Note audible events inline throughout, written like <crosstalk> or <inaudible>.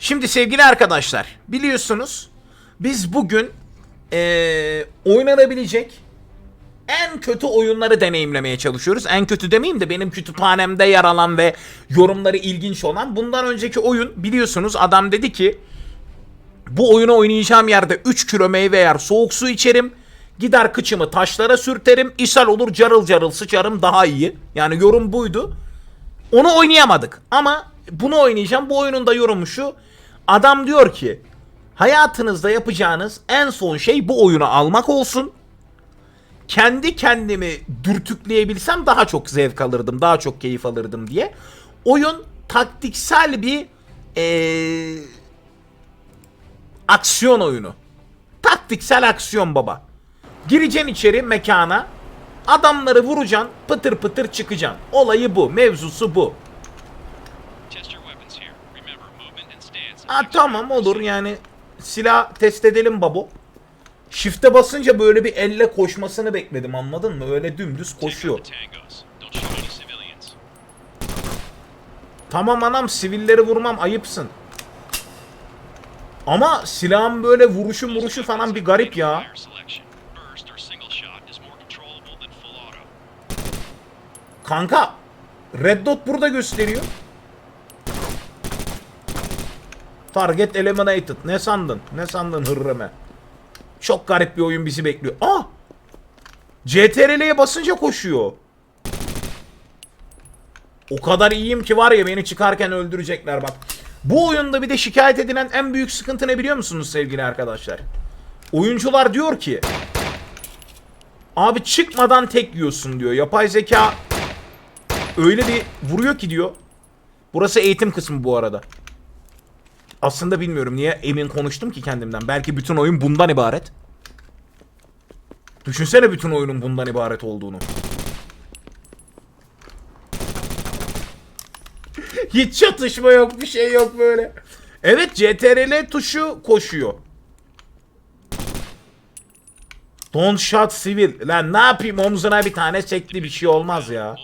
Şimdi sevgili arkadaşlar biliyorsunuz biz bugün eee oynanabilecek en kötü oyunları deneyimlemeye çalışıyoruz. En kötü demeyeyim de benim kütüphanemde yer alan ve yorumları ilginç olan. Bundan önceki oyun biliyorsunuz adam dedi ki bu oyunu oynayacağım yerde 3 kilo meyve yer soğuk su içerim. Gider kıçımı taşlara sürterim. ishal olur carıl carıl sıçarım daha iyi. Yani yorum buydu. Onu oynayamadık. Ama bunu oynayacağım. Bu oyunun da yorumu şu. Adam diyor ki hayatınızda yapacağınız en son şey bu oyunu almak olsun. Kendi kendimi dürtükleyebilsem daha çok zevk alırdım. Daha çok keyif alırdım diye. Oyun taktiksel bir eee aksiyon oyunu. Taktiksel aksiyon baba. Gireceksin içeri mekana. Adamları vuracaksın. Pıtır pıtır çıkacaksın. Olayı bu. Mevzusu bu. Ha tamam olur yani. Silah test edelim babo. Shift'e basınca böyle bir elle koşmasını bekledim anladın mı? Öyle dümdüz koşuyor. Tamam anam sivilleri vurmam ayıpsın. Ama silahın böyle vuruşu vuruşu falan bir garip ya. Kanka Red Dot burada gösteriyor. Target eliminated. Ne sandın? Ne sandın hırreme? Çok garip bir oyun bizi bekliyor. Aa! CTRL'ye basınca koşuyor. O kadar iyiyim ki var ya beni çıkarken öldürecekler bak. Bu oyunda bir de şikayet edilen en büyük sıkıntı ne biliyor musunuz sevgili arkadaşlar? Oyuncular diyor ki Abi çıkmadan tek yiyorsun diyor. Yapay zeka öyle bir vuruyor ki diyor. Burası eğitim kısmı bu arada. Aslında bilmiyorum niye emin konuştum ki kendimden. Belki bütün oyun bundan ibaret. Düşünsene bütün oyunun bundan ibaret olduğunu. <laughs> Hiç çatışma yok, bir şey yok böyle. Evet, CTRL tuşu koşuyor. Don't shot civil. Lan ne yapayım omzuna bir tane çekti bir şey olmaz ya.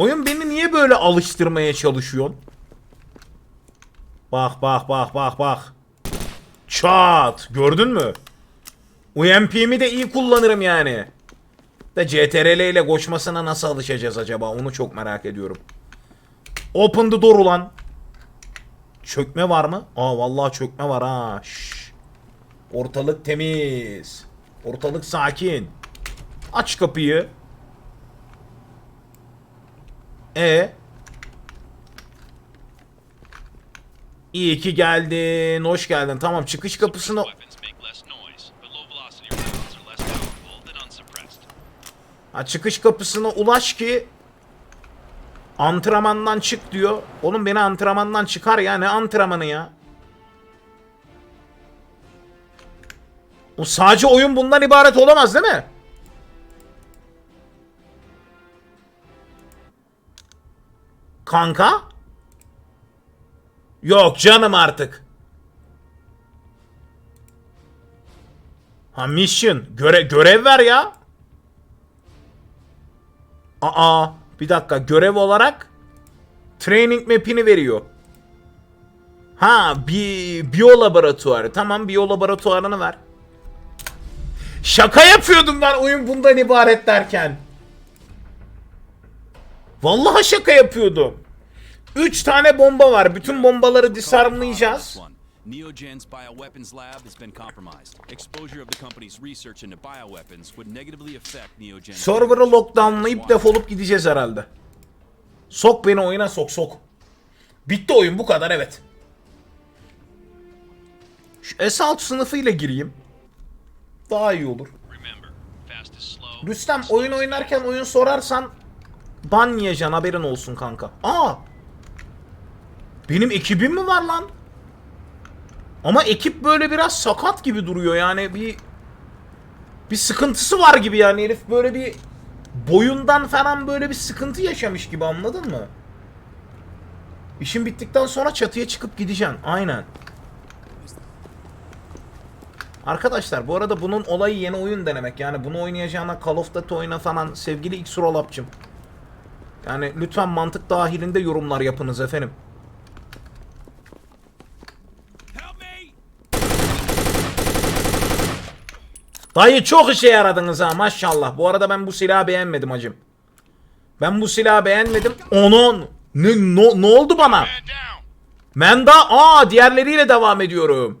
Oyun beni niye böyle alıştırmaya çalışıyor? Bak bak bak bak bak. Çat. Gördün mü? UMP'mi de iyi kullanırım yani. Da CTRL ile koşmasına nasıl alışacağız acaba? Onu çok merak ediyorum. Open the door ulan. Çökme var mı? Aa vallahi çökme var ha. Şşş. Ortalık temiz. Ortalık sakin. Aç kapıyı. E İyi ki geldin. Hoş geldin. Tamam çıkış unsuppressed. Ha, çıkış kapısına ulaş ki antrenmandan çık diyor. Oğlum beni antrenmandan çıkar ya. Ne antrenmanı ya? O sadece oyun bundan ibaret olamaz değil mi? Kanka? Yok canım artık. Ha mission. Göre görev ver ya. Aa bir dakika görev olarak training map'ini veriyor. Ha bir biyo laboratuvarı. Tamam biyo laboratuvarını ver. Şaka yapıyordum ben oyun bundan ibaret derken. Vallahi şaka yapıyordum. 3 tane bomba var. Bütün bombaları disarmlayacağız. Neogen's bioweapons lab has been compromised. Exposure of the company's research into bioweapons would negatively affect Neogen's. Server'ı lockdownlayıp defolup gideceğiz herhalde. Sok beni oyuna sok sok. Bitti oyun bu kadar evet. Şu S6 sınıfıyla gireyim. Daha iyi olur. Rüstem oyun oynarken oyun sorarsan ban haberin olsun kanka. Aa! Benim ekibim mi var lan? Ama ekip böyle biraz sakat gibi duruyor yani bir bir sıkıntısı var gibi yani herif böyle bir boyundan falan böyle bir sıkıntı yaşamış gibi anladın mı? İşin bittikten sonra çatıya çıkıp gideceksin. Aynen. Arkadaşlar bu arada bunun olayı yeni oyun denemek. Yani bunu oynayacağına Call of Duty oyna falan sevgili X Rollup'cım. Yani lütfen mantık dahilinde yorumlar yapınız efendim. Dayı çok işe yaradınız ha maşallah. Bu arada ben bu silahı beğenmedim hacım. Ben bu silahı beğenmedim. Onun ne, no- ne oldu bana? Down. Menda aa diğerleriyle devam ediyorum.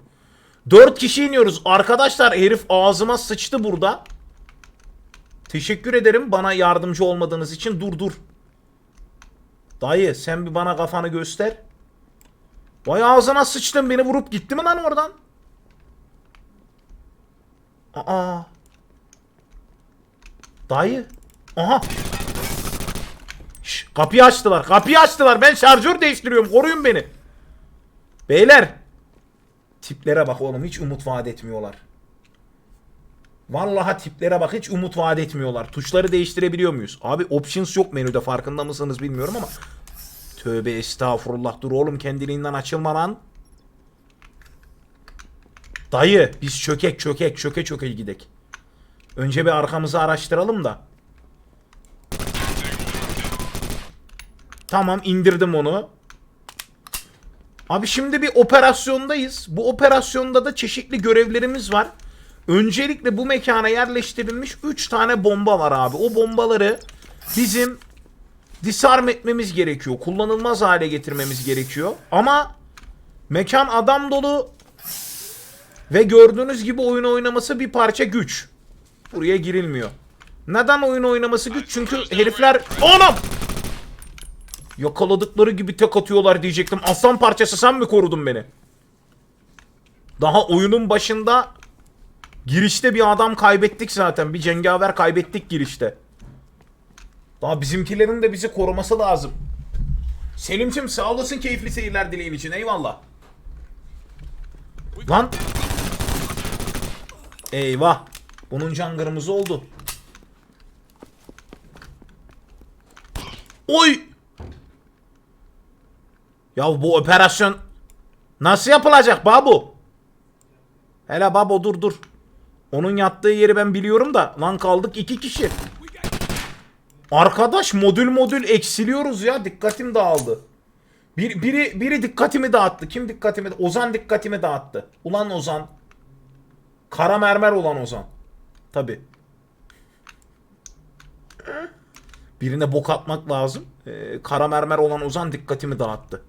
Dört kişi iniyoruz. Arkadaşlar herif ağzıma sıçtı burada. Teşekkür ederim bana yardımcı olmadığınız için. Dur dur. Dayı sen bir bana kafanı göster. Vay ağzına sıçtın beni vurup gitti mi lan oradan? Aa. Dayı. Aha. Şş, kapıyı açtılar. Kapıyı açtılar. Ben şarjör değiştiriyorum. Koruyun beni. Beyler. Tiplere bak oğlum. Hiç umut vaat etmiyorlar. Vallahi tiplere bak. Hiç umut vaat etmiyorlar. Tuşları değiştirebiliyor muyuz? Abi options yok menüde. Farkında mısınız bilmiyorum ama. Tövbe estağfurullah. Dur oğlum kendiliğinden açılma lan. Dayı biz çökek çökek çöke çöke gidek. Önce bir arkamızı araştıralım da. Tamam indirdim onu. Abi şimdi bir operasyondayız. Bu operasyonda da çeşitli görevlerimiz var. Öncelikle bu mekana yerleştirilmiş 3 tane bomba var abi. O bombaları bizim disarm etmemiz gerekiyor. Kullanılmaz hale getirmemiz gerekiyor. Ama mekan adam dolu ve gördüğünüz gibi oyun oynaması bir parça güç. Buraya girilmiyor. Neden oyun oynaması güç? Çünkü herifler... Anam! Yakaladıkları gibi tek atıyorlar diyecektim. Aslan parçası sen mi korudun beni? Daha oyunun başında girişte bir adam kaybettik zaten. Bir cengaver kaybettik girişte. Daha bizimkilerin de bizi koruması lazım. Selim'cim sağ olasın keyifli seyirler dileğin için. Eyvallah. Lan. Eyvah. Bunun cangırımızı oldu. Oy. Ya bu operasyon nasıl yapılacak babu? Hele babo dur dur. Onun yattığı yeri ben biliyorum da lan kaldık iki kişi. Arkadaş modül modül eksiliyoruz ya dikkatim dağıldı. Bir, biri, biri dikkatimi dağıttı. Kim dikkatimi Ozan dikkatimi dağıttı. Ulan Ozan. Kara mermer olan Ozan. Tabi. Birine bok atmak lazım. Ee, kara mermer olan Ozan dikkatimi dağıttı.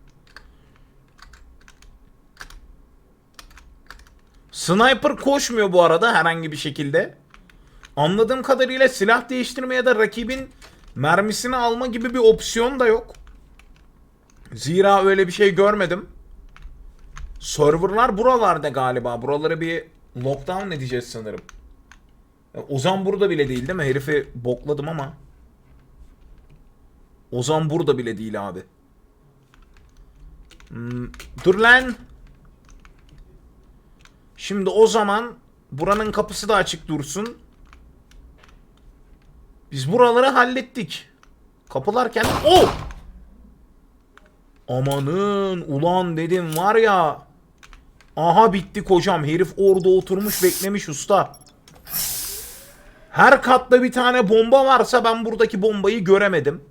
Sniper koşmuyor bu arada herhangi bir şekilde. Anladığım kadarıyla silah değiştirme ya da rakibin mermisini alma gibi bir opsiyon da yok. Zira öyle bir şey görmedim. Serverlar buralarda galiba. Buraları bir lockdown edeceğiz sanırım. Ya Ozan burada bile değil değil mi? Herifi bokladım ama. Ozan burada bile değil abi. Hmm, dur lan. Şimdi o zaman buranın kapısı da açık dursun. Biz buraları hallettik. Kapılar kendi... Oh! Amanın ulan dedim var ya. Aha bitti kocam. Herif orada oturmuş beklemiş usta. Her katta bir tane bomba varsa ben buradaki bombayı göremedim.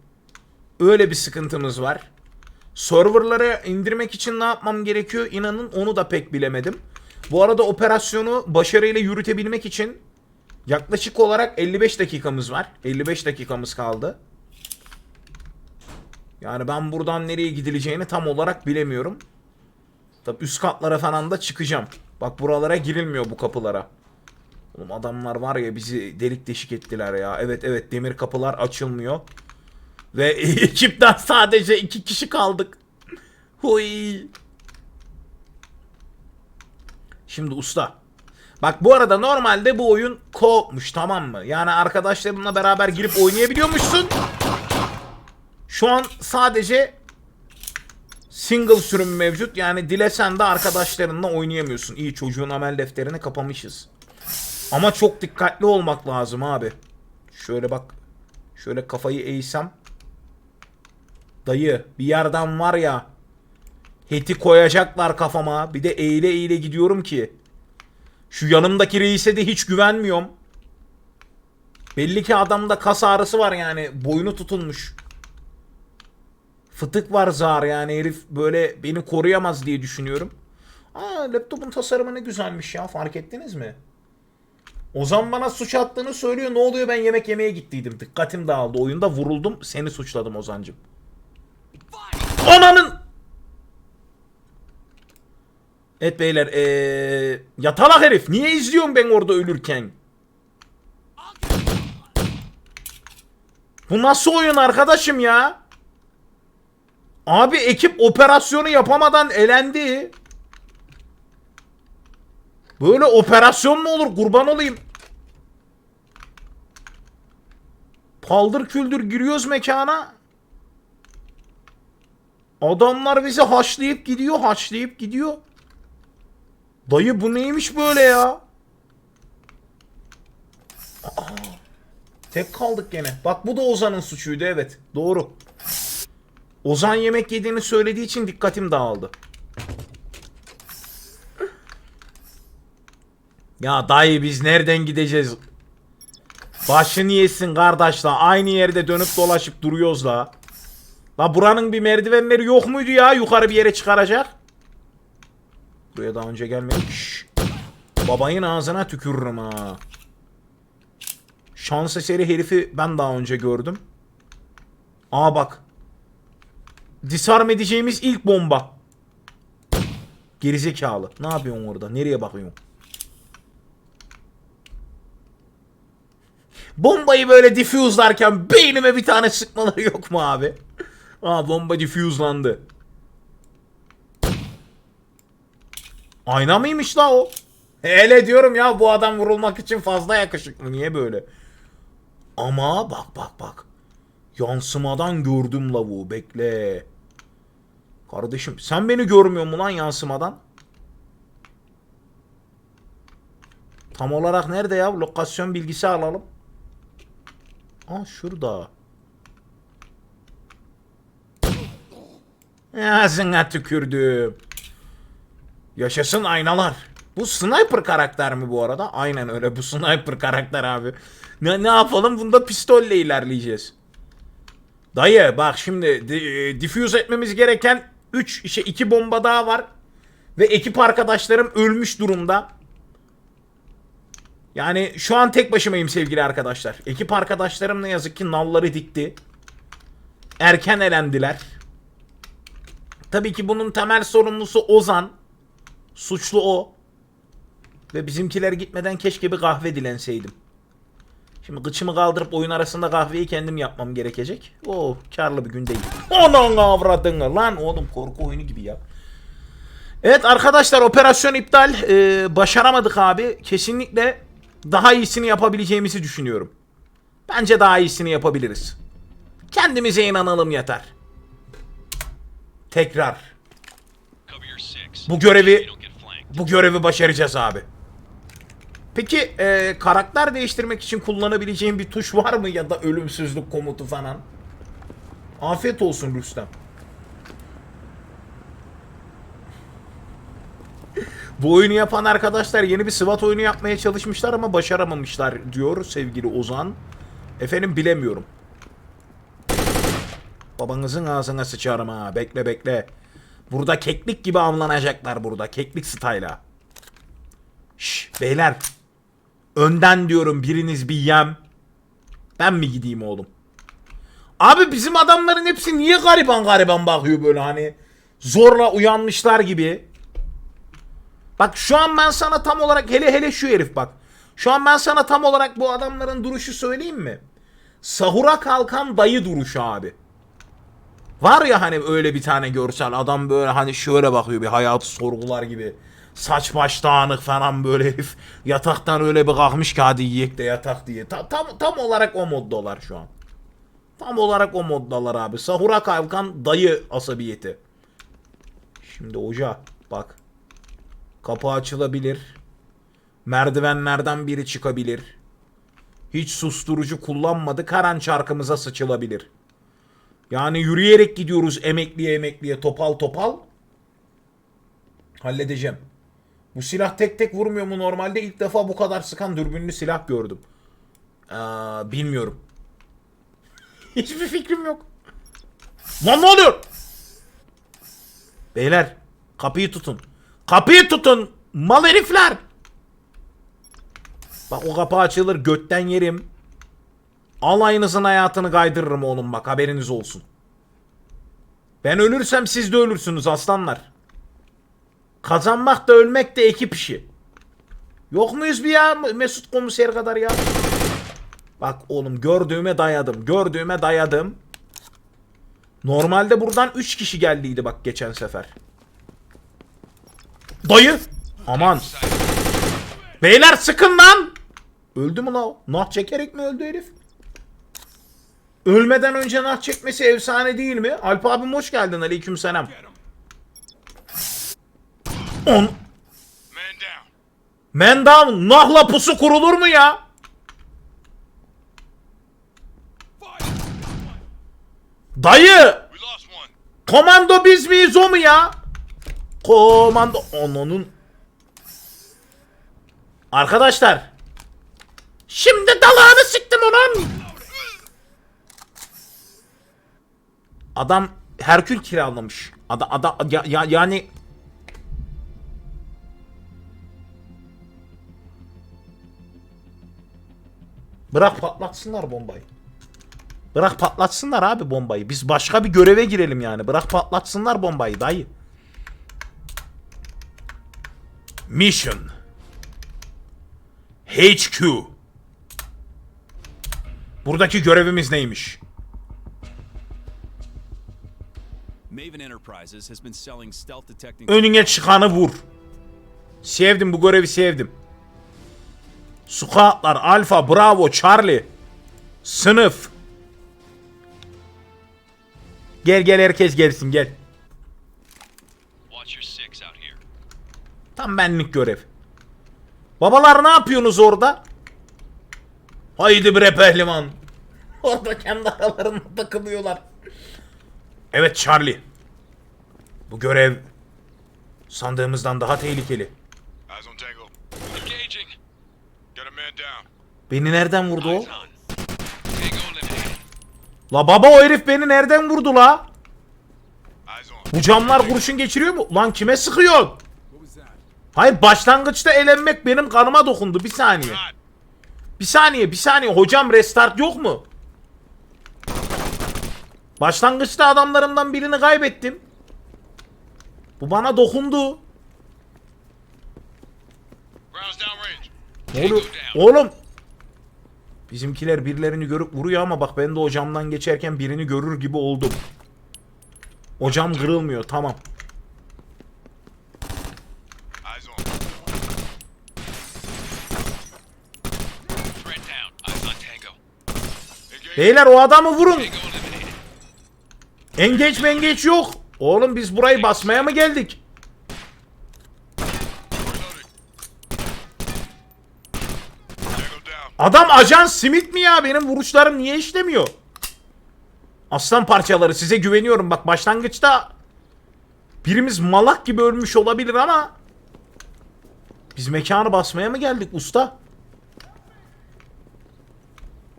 Öyle bir sıkıntımız var. Serverları indirmek için ne yapmam gerekiyor? İnanın onu da pek bilemedim. Bu arada operasyonu başarıyla yürütebilmek için yaklaşık olarak 55 dakikamız var. 55 dakikamız kaldı. Yani ben buradan nereye gidileceğini tam olarak bilemiyorum. Tabi üst katlara falan da çıkacağım. Bak buralara girilmiyor bu kapılara. Oğlum adamlar var ya bizi delik deşik ettiler ya. Evet evet demir kapılar açılmıyor. Ve <laughs> ekipten sadece iki kişi kaldık. Huy. Şimdi usta. Bak bu arada normalde bu oyun co-op'muş tamam mı? Yani arkadaşlarınla beraber girip oynayabiliyormuşsun. Şu an sadece single sürüm mevcut. Yani dilesen de arkadaşlarınla oynayamıyorsun. İyi çocuğun amel defterini kapamışız. Ama çok dikkatli olmak lazım abi. Şöyle bak. Şöyle kafayı eğsem. Dayı bir yerden var ya. Heti koyacaklar kafama. Bir de eğile eğile gidiyorum ki. Şu yanımdaki reise de hiç güvenmiyorum. Belli ki adamda kas ağrısı var yani. Boynu tutulmuş. Fıtık var zar yani herif böyle beni koruyamaz diye düşünüyorum. Aa laptopun tasarımı ne güzelmiş ya fark ettiniz mi? Ozan bana suç attığını söylüyor. Ne oluyor ben yemek yemeye gittiydim. Dikkatim dağıldı. Oyunda vuruldum. Seni suçladım Ozancım. Ananın! Evet beyler ee, yatalak herif. Niye izliyorum ben orada ölürken? Bu nasıl oyun arkadaşım ya? Abi ekip operasyonu yapamadan elendi. Böyle operasyon mu olur kurban olayım. Paldır küldür giriyoruz mekana. Adamlar bizi haşlayıp gidiyor, haşlayıp gidiyor. Dayı bu neymiş böyle ya? Aa, tek kaldık gene. Bak bu da Ozan'ın suçuydu evet. Doğru. Ozan yemek yediğini söylediği için dikkatim dağıldı. Ya dayı biz nereden gideceğiz? Başını yesin kardeş la. Aynı yerde dönüp dolaşıp duruyoruz la. La buranın bir merdivenleri yok muydu ya yukarı bir yere çıkaracak? Buraya daha önce gelmedik. Babayın ağzına tükürürüm ha. Şans eseri herifi ben daha önce gördüm. Aa bak. Disarm edeceğimiz ilk bomba. Gerizekalı. Ne yapıyorsun orada? Nereye bakıyorsun? Bombayı böyle diffuse'larken beynime bir tane sıkmaları yok mu abi? Aa bomba diffuse'landı. Ayna mıymış la o? Hele diyorum ya bu adam vurulmak için fazla yakışıklı. Niye böyle? Ama bak bak bak. Yansımadan gördüm lavuğu. Bekle. Kardeşim sen beni görmüyor musun lan yansımadan? Tam olarak nerede ya? Lokasyon bilgisi alalım. Aa şurada. Ağzına tükürdüm. Yaşasın aynalar. Bu sniper karakter mi bu arada? Aynen öyle bu sniper karakter abi. Ne, ne yapalım bunda pistolle ilerleyeceğiz. Dayı bak şimdi di- diffuse etmemiz gereken 3 işte 2 bomba daha var. Ve ekip arkadaşlarım ölmüş durumda. Yani şu an tek başımayım sevgili arkadaşlar. Ekip arkadaşlarım ne yazık ki nalları dikti. Erken elendiler. Tabii ki bunun temel sorumlusu Ozan. Suçlu o. Ve bizimkiler gitmeden keşke bir kahve dilenseydim. Şimdi gıçımı kaldırıp oyun arasında kahveyi kendim yapmam gerekecek. Oh karlı bir gün değil. Anan avradını lan oğlum korku oyunu gibi ya. Evet arkadaşlar operasyon iptal. Ee, başaramadık abi. Kesinlikle daha iyisini yapabileceğimizi düşünüyorum. Bence daha iyisini yapabiliriz. Kendimize inanalım yeter. Tekrar. Bu görevi bu görevi başaracağız abi. Peki e, karakter değiştirmek için kullanabileceğim bir tuş var mı ya da ölümsüzlük komutu falan? Afiyet olsun Rüstem. Bu oyunu yapan arkadaşlar yeni bir SWAT oyunu yapmaya çalışmışlar ama başaramamışlar diyor sevgili Ozan. Efendim bilemiyorum. Babanızın ağzına sıçarım ha. Bekle bekle. Burada keklik gibi avlanacaklar burada. Keklik style'a. Şş beyler. Önden diyorum biriniz bir yem. Ben mi gideyim oğlum? Abi bizim adamların hepsi niye gariban gariban bakıyor böyle hani zorla uyanmışlar gibi. Bak şu an ben sana tam olarak hele hele şu herif bak. Şu an ben sana tam olarak bu adamların duruşu söyleyeyim mi? Sahura kalkan dayı duruşu abi. Var ya hani öyle bir tane görsel adam böyle hani şöyle bakıyor bir hayatı sorgular gibi. Saç baş dağınık falan böyle herif yataktan öyle bir kalkmış ki hadi yiyek de yatak diye. Ta- tam, tam olarak o moddalar şu an. Tam olarak o moddalar abi. Sahura kalkan dayı asabiyeti. Şimdi hoca bak. Kapı açılabilir. Merdivenlerden biri çıkabilir. Hiç susturucu kullanmadık. Her an çarkımıza sıçılabilir. Yani yürüyerek gidiyoruz emekliye emekliye topal topal. Halledeceğim. Bu silah tek tek vurmuyor mu normalde? ilk defa bu kadar sıkan dürbünlü silah gördüm. Aa, bilmiyorum. <laughs> Hiçbir fikrim yok. Lan ne oluyor? Beyler kapıyı tutun. Kapıyı tutun. Mal herifler. Bak o kapı açılır götten yerim. Alayınızın hayatını kaydırırım oğlum bak haberiniz olsun. Ben ölürsem siz de ölürsünüz aslanlar. Kazanmak da ölmek de ekip işi. Yok muyuz bir ya Mesut komiser kadar ya? Bak oğlum gördüğüme dayadım. Gördüğüme dayadım. Normalde buradan 3 kişi geldiydi bak geçen sefer. Dayı. Aman. Beyler sıkın lan. Öldü mü la? Nah çekerek mi öldü herif? Ölmeden önce nah çekmesi efsane değil mi? Alp abim hoş geldin aleykümselam. On. Man down. Nahla pusu kurulur mu ya? Dayı. Komando biz miyiz o mu ya? Komando. Onun. Arkadaşlar. Şimdi dalağını sıktım onun. Adam Herkül kiralamış. Ada, ada, ya, ya- yani Bırak patlatsınlar bombayı. Bırak patlatsınlar abi bombayı. Biz başka bir göreve girelim yani. Bırak patlatsınlar bombayı dayı. Mission. HQ. Buradaki görevimiz neymiş? Maven Enterprises has been selling stealth detecting Önüne çıkanı vur. Sevdim bu görevi sevdim. Squatlar, Alfa, Bravo, Charlie. Sınıf. Gel gel herkes gelsin gel. Watch your six out here. Tam benlik görev. Babalar ne yapıyorsunuz orada? Haydi bre pehlivan. <laughs> Orada kendi aralarında takılıyorlar. Evet Charlie. Bu görev sandığımızdan daha tehlikeli. Beni nereden vurdu o? La baba o herif beni nereden vurdu la? Bu camlar kurşun geçiriyor mu? Lan kime sıkıyorsun? Hayır başlangıçta elenmek benim kanıma dokundu. Bir saniye. Bir saniye, bir saniye. Hocam restart yok mu? Başlangıçta adamlarımdan birini kaybettim. Bu bana dokundu. Oluyor? Oğlum. Bizimkiler birilerini görüp vuruyor ama bak ben de o camdan geçerken birini görür gibi oldum. O cam kırılmıyor. Tamam. Beyler o adamı vurun. Engeç mengeç yok. Oğlum biz burayı basmaya mı geldik? Adam ajan Smith mi ya? Benim vuruşlarım niye işlemiyor? Aslan parçaları size güveniyorum. Bak başlangıçta birimiz malak gibi ölmüş olabilir ama biz mekanı basmaya mı geldik usta?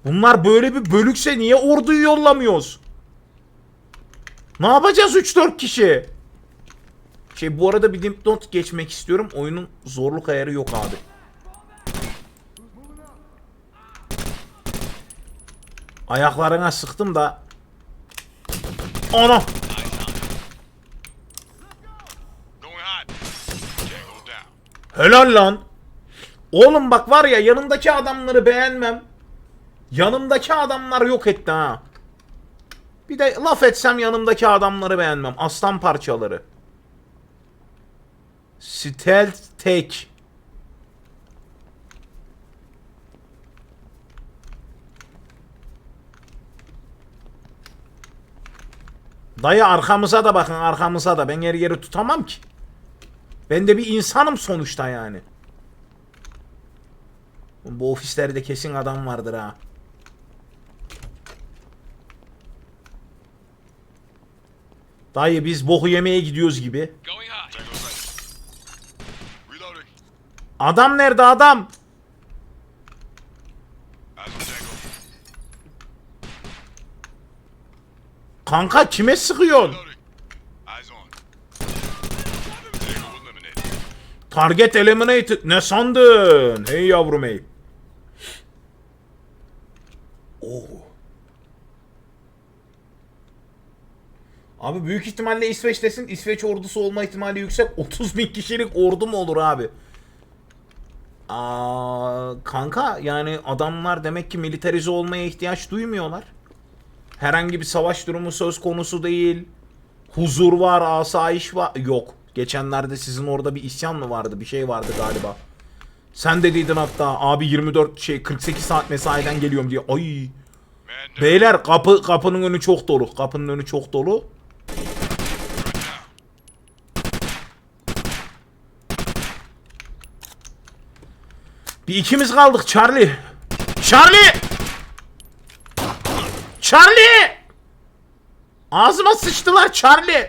Bunlar böyle bir bölükse niye orduyu yollamıyoruz? Ne yapacağız 3-4 kişi? Şey bu arada bir dipnot geçmek istiyorum. Oyunun zorluk ayarı yok abi. Ayaklarına sıktım da. Ana. Helal lan. Oğlum bak var ya yanımdaki adamları beğenmem. Yanımdaki adamlar yok etti ha. Bir de laf etsem yanımdaki adamları beğenmem. Aslan parçaları. Stealth Take. Dayı arkamıza da bakın arkamıza da. Ben yer yeri tutamam ki. Ben de bir insanım sonuçta yani. Bu ofislerde kesin adam vardır ha. Dayı biz boku yemeye gidiyoruz gibi. Adam nerede adam? Kanka kime sıkıyorsun? Target eliminated. Ne sandın? Hey yavrum hey. Oo. Abi büyük ihtimalle İsveç'tesin. İsveç ordusu olma ihtimali yüksek. <laughs> 30 bin kişilik ordu mu olur abi? Aa, kanka yani adamlar demek ki militarize olmaya ihtiyaç duymuyorlar. Herhangi bir savaş durumu söz konusu değil. Huzur var, asayiş var. Yok. Geçenlerde sizin orada bir isyan mı vardı? Bir şey vardı galiba. Sen dediydin hatta abi 24 şey 48 saat mesaiden geliyorum diye. Ay. Beyler kapı kapının önü çok dolu. Kapının önü çok dolu. Bir ikimiz kaldık Charlie. Charlie! Charlie! Ağzıma sıçtılar Charlie.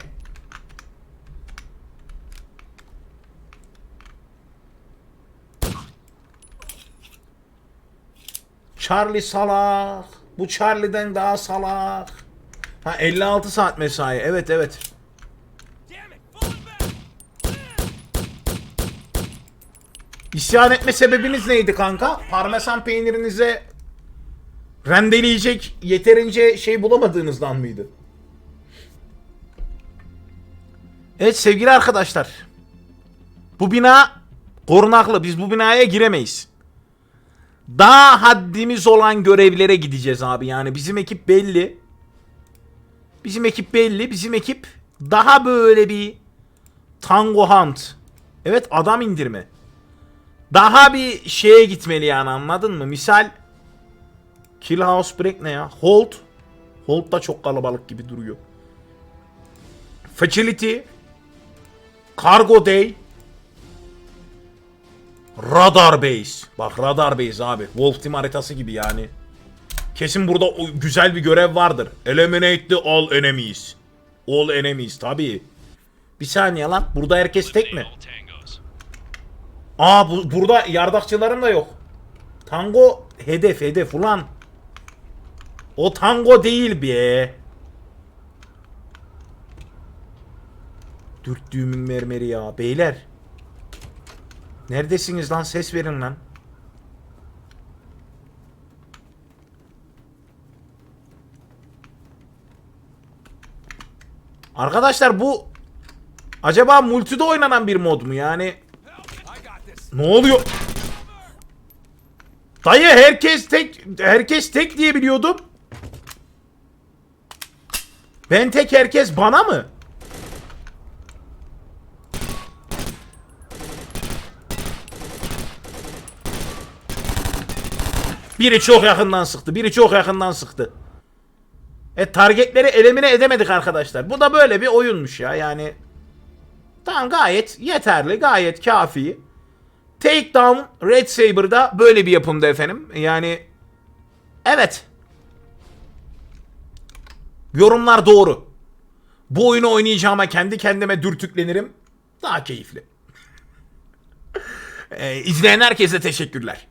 Charlie salak. Bu Charlie'den daha salak. Ha 56 saat mesai. Evet evet. İsyan etme sebebiniz neydi kanka? Parmesan peynirinize rendeleyecek yeterince şey bulamadığınızdan mıydı? Evet sevgili arkadaşlar. Bu bina korunaklı. Biz bu binaya giremeyiz. Daha haddimiz olan görevlere gideceğiz abi. Yani bizim ekip belli. Bizim ekip belli. Bizim ekip daha böyle bir Tango Hunt. Evet adam indirme. Daha bir şeye gitmeli yani anladın mı? Misal Kill House Break ne ya? Hold. Hold da çok kalabalık gibi duruyor. Facility. Cargo Day. Radar Base. Bak Radar Base abi. Wolf Team haritası gibi yani. Kesin burada güzel bir görev vardır. Eliminate the all enemies. All enemies tabii. Bir saniye lan. Burada herkes tek mi? Aa bu, burada yardakçılarım da yok. Tango hedef hedef ulan. O tango değil be. Dürttüğümün mermeri ya. Beyler. Neredesiniz lan? Ses verin lan. Arkadaşlar bu acaba multide oynanan bir mod mu yani? Ne oluyor? Dayı herkes tek herkes tek diye biliyordum. Ben tek herkes bana mı? Biri çok yakından sıktı. Biri çok yakından sıktı. E targetleri elimine edemedik arkadaşlar. Bu da böyle bir oyunmuş ya. Yani tamam gayet yeterli, gayet kafi. Takedown Red Saber'da böyle bir yapımda efendim. Yani evet. Yorumlar doğru. Bu oyunu oynayacağıma kendi kendime dürtüklenirim. Daha keyifli. <laughs> ee, izleyen herkese teşekkürler.